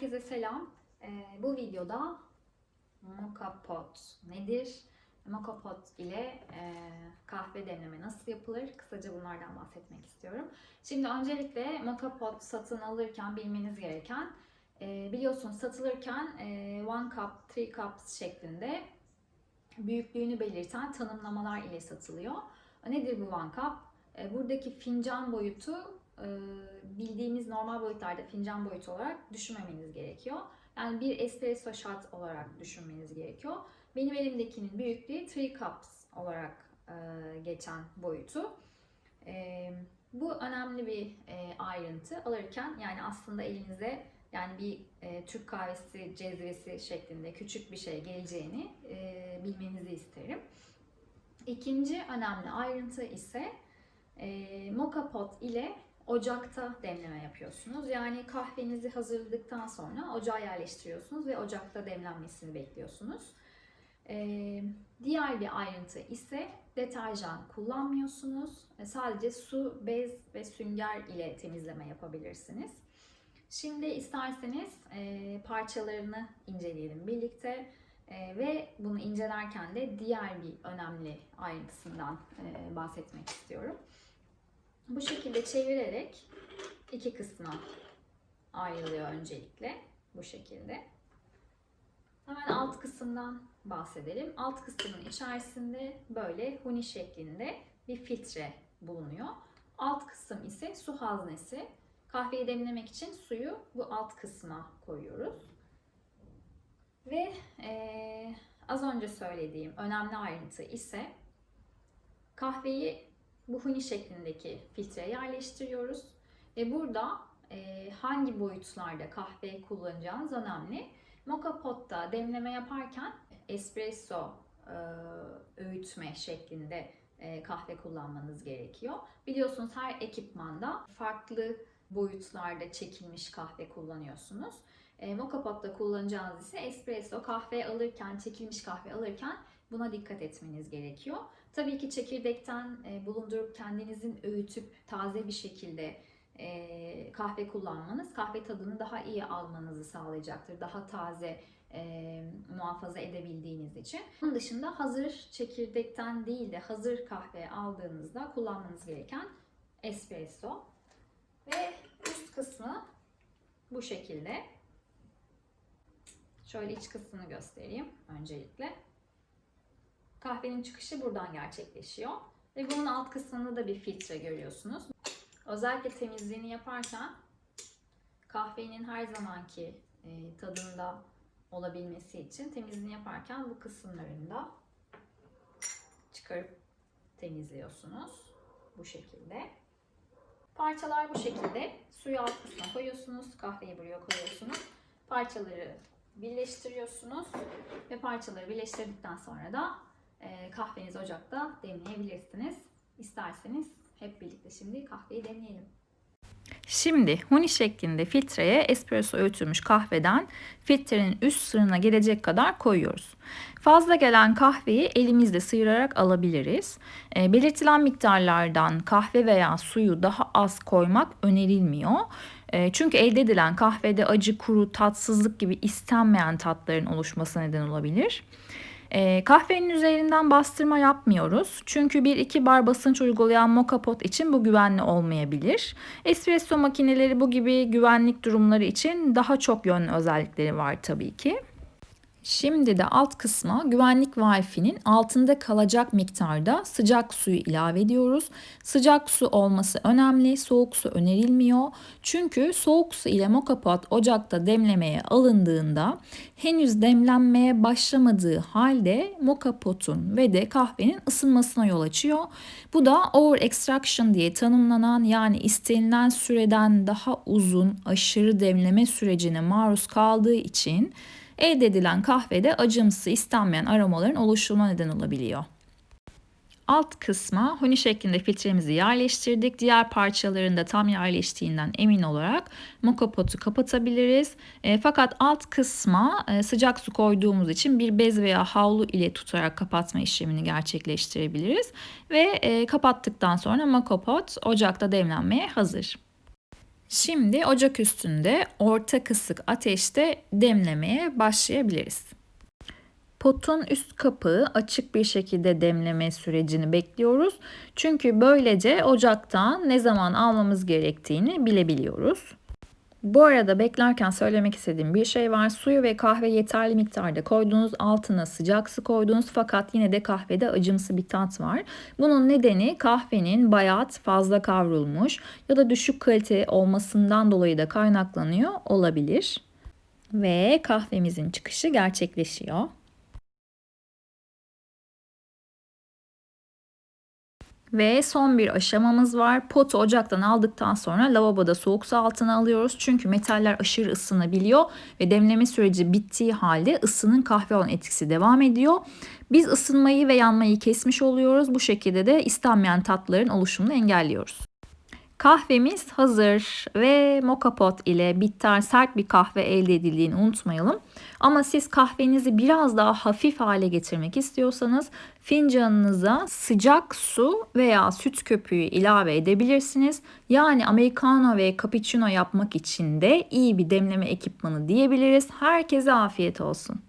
Herkese selam. Ee, bu videoda moka pot nedir? Moka pot ile e, kahve demleme nasıl yapılır? Kısaca bunlardan bahsetmek istiyorum. Şimdi öncelikle moka pot satın alırken bilmeniz gereken e, biliyorsunuz satılırken e, one cup, three cups şeklinde büyüklüğünü belirten tanımlamalar ile satılıyor. Nedir bu one cup? E, buradaki fincan boyutu bildiğimiz normal boyutlarda fincan boyutu olarak düşünmemeniz gerekiyor. Yani bir espresso shot olarak düşünmeniz gerekiyor. Benim elimdekinin büyüklüğü 3 cups olarak e, geçen boyutu. E, bu önemli bir e, ayrıntı. Alırken yani aslında elinize yani bir e, Türk kahvesi cezvesi şeklinde küçük bir şey geleceğini e, bilmenizi isterim. İkinci önemli ayrıntı ise e, moka pot ile ocakta demleme yapıyorsunuz. Yani kahvenizi hazırladıktan sonra ocağa yerleştiriyorsunuz ve ocakta demlenmesini bekliyorsunuz. Ee, diğer bir ayrıntı ise deterjan kullanmıyorsunuz. E, Sadece su, bez ve sünger ile temizleme yapabilirsiniz. Şimdi isterseniz e, parçalarını inceleyelim birlikte. E, ve bunu incelerken de diğer bir önemli ayrıntısından e, bahsetmek istiyorum. Bu şekilde çevirerek iki kısma ayrılıyor öncelikle. Bu şekilde. Hemen alt kısımdan bahsedelim. Alt kısmın içerisinde böyle huni şeklinde bir filtre bulunuyor. Alt kısım ise su haznesi. Kahveyi demlemek için suyu bu alt kısma koyuyoruz. Ve eee, az önce söylediğim önemli ayrıntı ise kahveyi bu huni şeklindeki filtreye yerleştiriyoruz. Ve burada e, hangi boyutlarda kahve kullanacağınız önemli. Moka potta demleme yaparken espresso e, öğütme şeklinde e, kahve kullanmanız gerekiyor. Biliyorsunuz her ekipmanda farklı boyutlarda çekilmiş kahve kullanıyorsunuz. E, moka potta kullanacağınız ise espresso kahve alırken, çekilmiş kahve alırken buna dikkat etmeniz gerekiyor. Tabii ki çekirdekten e, bulundurup kendinizin öğütüp taze bir şekilde e, kahve kullanmanız kahve tadını daha iyi almanızı sağlayacaktır. Daha taze e, muhafaza edebildiğiniz için. Bunun dışında hazır çekirdekten değil de hazır kahve aldığınızda kullanmanız gereken espresso. Ve üst kısmı bu şekilde. Şöyle iç kısmını göstereyim öncelikle. Kahvenin çıkışı buradan gerçekleşiyor. Ve bunun alt kısmında da bir filtre görüyorsunuz. Özellikle temizliğini yaparken kahvenin her zamanki e, tadında olabilmesi için temizliğini yaparken bu kısımlarını da çıkarıp temizliyorsunuz. Bu şekilde. Parçalar bu şekilde. Suyu alt kısma koyuyorsunuz. Kahveyi buraya koyuyorsunuz. Parçaları birleştiriyorsunuz. Ve parçaları birleştirdikten sonra da e, kahvenizi ocakta demleyebilirsiniz. İsterseniz hep birlikte şimdi kahveyi demleyelim. Şimdi huni şeklinde filtreye espresso öğütülmüş kahveden filtrenin üst sırrına gelecek kadar koyuyoruz. Fazla gelen kahveyi elimizle sıyırarak alabiliriz. E, belirtilen miktarlardan kahve veya suyu daha az koymak önerilmiyor. E, çünkü elde edilen kahvede acı, kuru, tatsızlık gibi istenmeyen tatların oluşmasına neden olabilir. E, kahvenin üzerinden bastırma yapmıyoruz. Çünkü 1-2 bar basınç uygulayan moka pot için bu güvenli olmayabilir. Espresso makineleri bu gibi güvenlik durumları için daha çok yönlü özellikleri var tabii ki. Şimdi de alt kısma güvenlik Wi-Fi'nin altında kalacak miktarda sıcak suyu ilave ediyoruz. Sıcak su olması önemli, soğuk su önerilmiyor. Çünkü soğuk su ile moka pot ocakta demlemeye alındığında henüz demlenmeye başlamadığı halde moka potun ve de kahvenin ısınmasına yol açıyor. Bu da over extraction diye tanımlanan yani istenilen süreden daha uzun aşırı demleme sürecine maruz kaldığı için elde edilen kahvede acımsı istenmeyen aromaların oluşumuna neden olabiliyor. Alt kısma huni şeklinde filtremizi yerleştirdik. Diğer parçaların da tam yerleştiğinden emin olarak moka potu kapatabiliriz. E, fakat alt kısma e, sıcak su koyduğumuz için bir bez veya havlu ile tutarak kapatma işlemini gerçekleştirebiliriz. Ve e, kapattıktan sonra moka pot ocakta demlenmeye hazır. Şimdi ocak üstünde orta kısık ateşte demlemeye başlayabiliriz. Potun üst kapağı açık bir şekilde demleme sürecini bekliyoruz. Çünkü böylece ocaktan ne zaman almamız gerektiğini bilebiliyoruz. Bu arada beklerken söylemek istediğim bir şey var. Suyu ve kahve yeterli miktarda koydunuz. Altına sıcak su koydunuz fakat yine de kahvede acımsı bir tat var. Bunun nedeni kahvenin bayat, fazla kavrulmuş ya da düşük kalite olmasından dolayı da kaynaklanıyor olabilir. Ve kahvemizin çıkışı gerçekleşiyor. Ve son bir aşamamız var. Potu ocaktan aldıktan sonra lavaboda soğuk su altına alıyoruz. Çünkü metaller aşırı ısınabiliyor ve demleme süreci bittiği halde ısının kahve olan etkisi devam ediyor. Biz ısınmayı ve yanmayı kesmiş oluyoruz. Bu şekilde de istenmeyen tatların oluşumunu engelliyoruz. Kahvemiz hazır ve moka pot ile bitter sert bir kahve elde edildiğini unutmayalım. Ama siz kahvenizi biraz daha hafif hale getirmek istiyorsanız fincanınıza sıcak su veya süt köpüğü ilave edebilirsiniz. Yani americano ve cappuccino yapmak için de iyi bir demleme ekipmanı diyebiliriz. Herkese afiyet olsun.